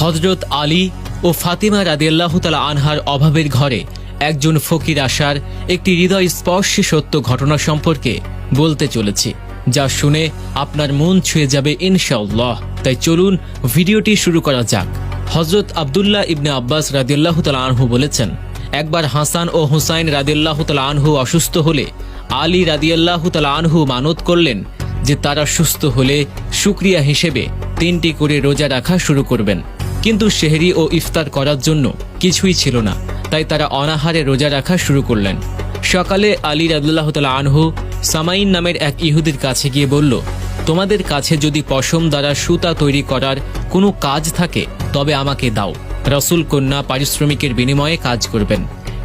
হজরত আলী ও ফাতিমা রাদিয়াল্লাহ তালা আনহার অভাবের ঘরে একজন ফকির আসার একটি হৃদয় স্পর্শী সত্য ঘটনা সম্পর্কে বলতে চলেছি, যা শুনে আপনার মন ছুঁয়ে যাবে ইনশাআল্লাহ। তাই চলুন ভিডিওটি শুরু করা যাক। হজরত আবদুল্লাহ ইবনে আব্বাস রাদিয়াল্লাহ তালা আনহু বলেছেন, একবার হাসান ও হুসাইন রাদিয়াল্লাহ তালা আনহু অসুস্থ হলে আলী রাদিয়াল্লাহ তালা আনহু মানত করলেন যে তারা সুস্থ হলে শুক্রিয়া হিসেবে তিনটি করে রোজা রাখা শুরু করবেন। কিন্তু শেহরি ও ইফতার করার জন্য কিছুই ছিল না। তাই তারা অনাহারে রোজা রাখা শুরু করলেন। সকালে আলী রাদুল্লাহ তালা আনহু সামাইন নামের এক ইহুদির কাছে গিয়ে বলল, তোমাদের কাছে যদি পশম দ্বারা সুতা তৈরি করার কোনো কাজ থাকে, তবে আমাকে দাও। রসুল কন্যা পারিশ্রমিকের বিনিময়ে কাজ করবেন।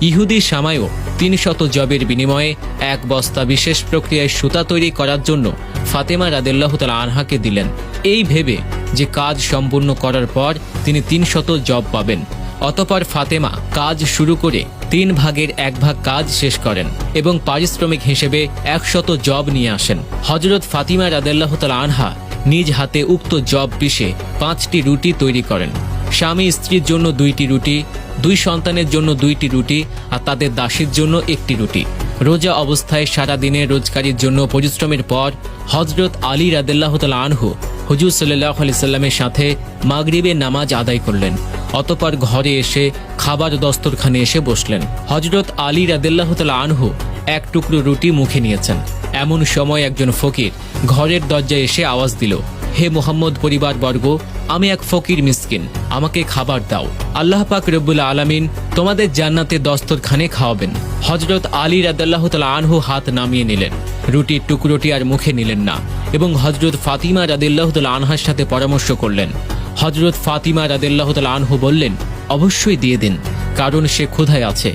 ইহুদি সামায়ও তিন শত জবের বিনিময়ে এক বস্তা বিশেষ প্রক্রিয়ায় সুতা তৈরি করার জন্য ফাতেমা রাদেল্লাহ তালা আনহাকে দিলেন। এই ভেবে যে কাজ সম্পূর্ণ করার পর তিনি তিন শত জব পাবেন। অতপর ফাতেমা কাজ শুরু করে তিন ভাগের এক ভাগ কাজ শেষ করেন এবং পারিশ্রমিক হিসেবে একশত জব নিয়ে আসেন। হজরত ফাতিমা রাদেল্লাহ তালা আনহা নিজ হাতে উক্ত জব পিষে পাঁচটি রুটি তৈরি করেন। স্বামী স্ত্রীর জন্য দুইটি রুটি, দুই সন্তানের জন্য দুইটি রুটি আর তাদের দাসীর জন্য একটি রুটি। রোজা অবস্থায় সারা দিনে রোজগারির জন্য পরিশ্রমের পর হজরত আলী রাদেল্লাহ আনহু হুজুর সাল্লাহ আলি সাল্লামের সাথে মাগরিবের নামাজ আদায় করলেন। অতপর ঘরে এসে খাবার দস্তরখানে এসে বসলেন। হজরত আলী রাদেল্লাহ আনহু এক টুকরো রুটি মুখে নিয়েছেন। এমন সময় একজন ফকির ঘরের দরজায় এসে আওয়াজ দিল হে মোহাম্মদ পরিবার বর্গ আমি এক ফকির মিসকিন, আমাকে খাবার দাও। আল্লাহ পাক রব্বুল আলামিন তোমাদের জান্নাতে দস্তরখানে খাওয়াবেন। হজরত আলী রাদাল্লাহ তালা আনহু হাত নামিয়ে নিলেন। রুটির টুকরোটি আর মুখে নিলেন না এবং হজরত ফাতিমা রাদিল্লাহ তালা আনহার সাথে পরামর্শ করলেন। হজরত ফাতিমা রাদিল্লাহ তালা আনহু বললেন, অবশ্যই দিয়ে দিন, কারণ সে ক্ষুধায় আছে।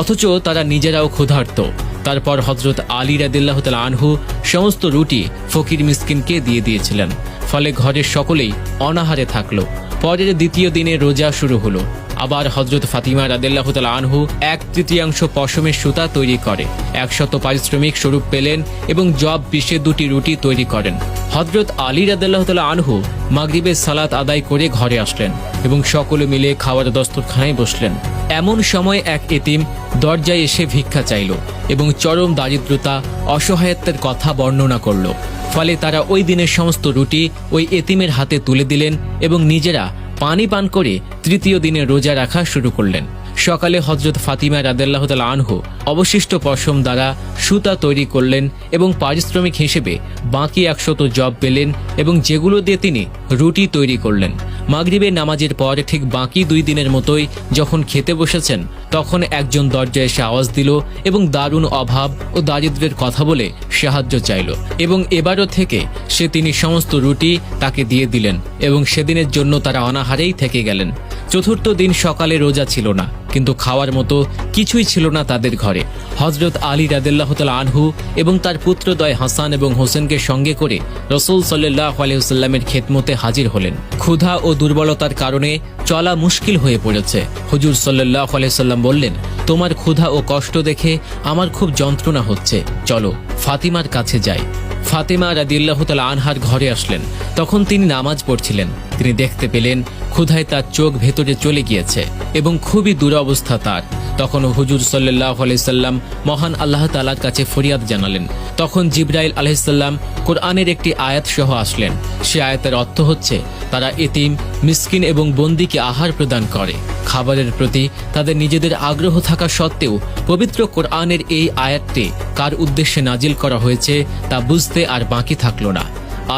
অথচ তারা নিজেরাও ক্ষুধার্ত। তারপর হজরত আলী রাদিল্লাহ তালা আনহু সমস্ত রুটি ফকির মিসকিনকে দিয়ে দিয়েছিলেন। ফলে ঘরের সকলেই অনাহারে থাকল। পরের দ্বিতীয় দিনে রোজা শুরু হলো, আবার হজরত ফাতিমা রাদেল্লাহ আনহু এক তৃতীয়াংশ পশমের সুতা তৈরি করে, একশত পারিশ্রমিক স্বরূপ পেলেন এবং জব পিষে দুটি রুটি তৈরি করেন। হজরত আলী রাদেল্লাহ তালা আনহু মাগরিবের সালাত আদায় করে ঘরে আসলেন এবং সকলে মিলে খাওয়ার দস্তরখানায় বসলেন। এমন সময় এক এতিম দরজায় এসে ভিক্ষা চাইল এবং চরম দারিদ্রতা, অসহায়ত্বের কথা বর্ণনা করল। ফলে তারা ওই দিনের সমস্ত রুটি ওই এতিমের হাতে তুলে দিলেন এবং নিজেরা পানি পান করে তৃতীয় দিনে রোজা রাখা শুরু করলেন। সকালে হজরত ফাতিমা রাদেল্লাহ তালা আনহু অবশিষ্ট পশম দ্বারা সুতা তৈরি করলেন এবং পারিশ্রমিক হিসেবে বাকি একশত জব পেলেন এবং যেগুলো দিয়ে তিনি রুটি তৈরি করলেন। মাগরিবের নামাজের পর ঠিক বাকি দুই দিনের মতোই যখন খেতে বসেছেন, তখন একজন দরজায় এসে আওয়াজ দিল এবং দারুণ অভাব ও দারিদ্র্যের কথা বলে সাহায্য চাইল এবং এবারও থেকে সে তিনি সমস্ত রুটি তাকে দিয়ে দিলেন এবং সেদিনের জন্য তারা অনাহারেই থেকে গেলেন। চতুর্থ দিন সকালে রোজা ছিল না, কিন্তু খাওয়ার মতো কিছুই ছিল না তাদের ঘরে। হজরত আলী রাদেল্লাহ তাল আনহু এবং তার পুত্রদয় হাসান এবং হোসেনকে সঙ্গে করে রসুল সাল্লাহ আলহিহসাল্লামের খেদমতে হাজির হলেন। ক্ষুধা ও দুর্বলতার কারণে চলা মুশকিল হয়ে পড়েছে। হুজুর সাল্লাহ আলহিহসাল্লাম বললেন, তোমার ক্ষুধা ও কষ্ট দেখে আমার খুব যন্ত্রণা হচ্ছে। চলো, ফাতিমার কাছে যাই। ফাতেমা রাদিল্লাহ তালা আনহার ঘরে আসলেন। তখন তিনি নামাজ পড়ছিলেন। তিনি দেখতে পেলেন ক্ষুধায় তার চোখ ভেতরে চলে গিয়েছে এবং খুবই দুরবস্থা তার। তখন হুজুর সাল্লাহ আলাইসাল্লাম মহান আল্লাহ তালার কাছে ফরিয়াদ জানালেন। তখন জিব্রাইল আলাইসাল্লাম কোরআনের একটি আয়াত সহ আসলেন। সে আয়াতের অর্থ হচ্ছে, তারা এতিম, মিসকিন এবং বন্দিকে আহার প্রদান করে। খাবারের প্রতি তাদের নিজেদের আগ্রহ থাকা সত্ত্বেও পবিত্র কোরআনের এই আয়াতটি কার উদ্দেশ্যে নাজিল করা হয়েছে তা বুঝতে আর বাকি থাকল না।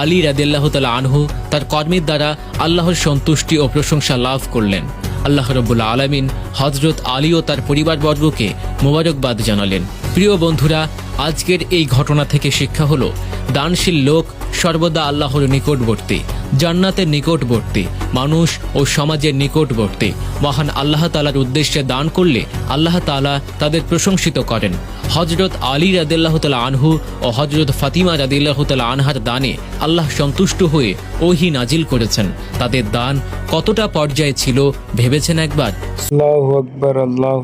আলী রাদিল্লাহ তালা আনহু তার কর্মের দ্বারা আল্লাহর সন্তুষ্টি ও প্রশংসা লাভ করলেন। আল্লাহ রব্বুল্লা আলমিন হজরত আলী ও তার পরিবারবর্গকে মোবারকবাদ জানালেন। প্রিয় বন্ধুরা, আজকের এই ঘটনা থেকে শিক্ষা হলো, দানশীল লোক সর্বদা আল্লাহর নিকটবর্তী, জান্নাতের নিকটবর্তী, মানুষ ও সমাজের নিকটবর্তী। মহান আল্লাহ তালার উদ্দেশ্যে দান করলে আল্লাহ তালা তাদের প্রশংসিত করেন। হজরত আলী রাদিল্লাহ তালা আনহু ও হজরত ফাতিমা রাদিল্লাহ তালা আনহার দানে আল্লাহ সন্তুষ্ট হয়ে ওহি নাজিল করেছেন। তাদের দান কতটা পর্যায়ে ছিল ভেবেছেন একবার? আল্লাহ